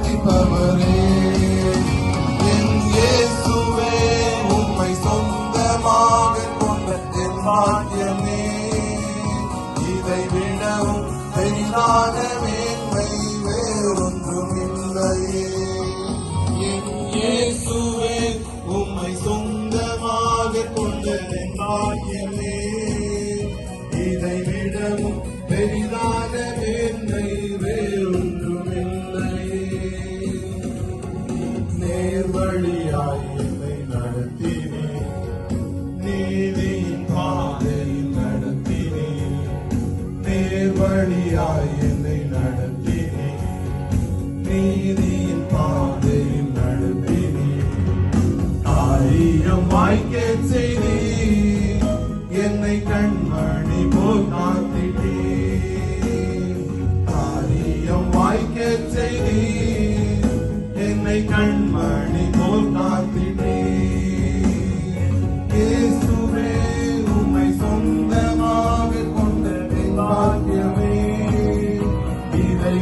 நேசிப்பவரே என் இயேசுவே உம்மை சொந்தமாக கொண்ட என் பாக்கியமே. இதை விடவும் பெரிதான மேன்மை வேறொன்றும் இல்லையே என் இயேசுவே உம்மை சொந்தமாக கொண்ட என் பாக்கியமே. இதை விடவும் பெரிய நேர்வழியாய் என்னை நடத்தினேன் நீதியின் பாதையில் நடத்தினேன் நேர்வழியாய் என்னை நடத்தினேன் நீதியின் பாதையில் ஆயிரம் செய்தி என்னை கண்மணி போல்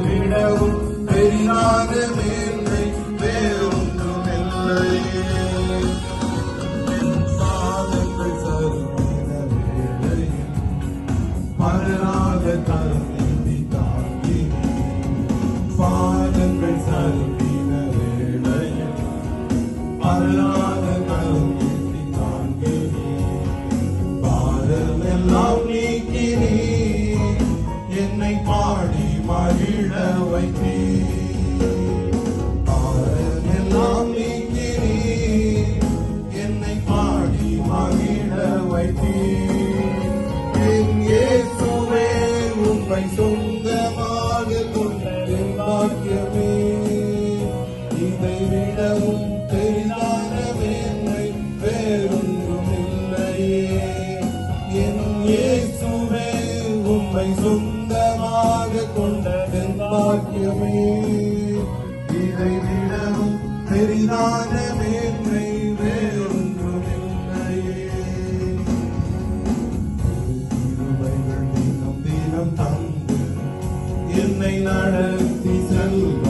விடவும் பெரியாத மேன்மை வேறொன்றும் இல்லையே பாதங்கள் சருகின வேளையில் மரணாத கருந்தி தாங்கி பாதங்கள் சருகின வேளையில் தாங்கி பாரமெல்லாம் என்னை பாடி மகிழ வைத்தீர். நம்மை சொந்தமாக கொண்ட பாக்கியமே. இதை விடவும் பெரிதான மேன்மை வேறொன்றும் இல்லையே தினம் தினம் தந்து என்னை நடத்தி செல்வ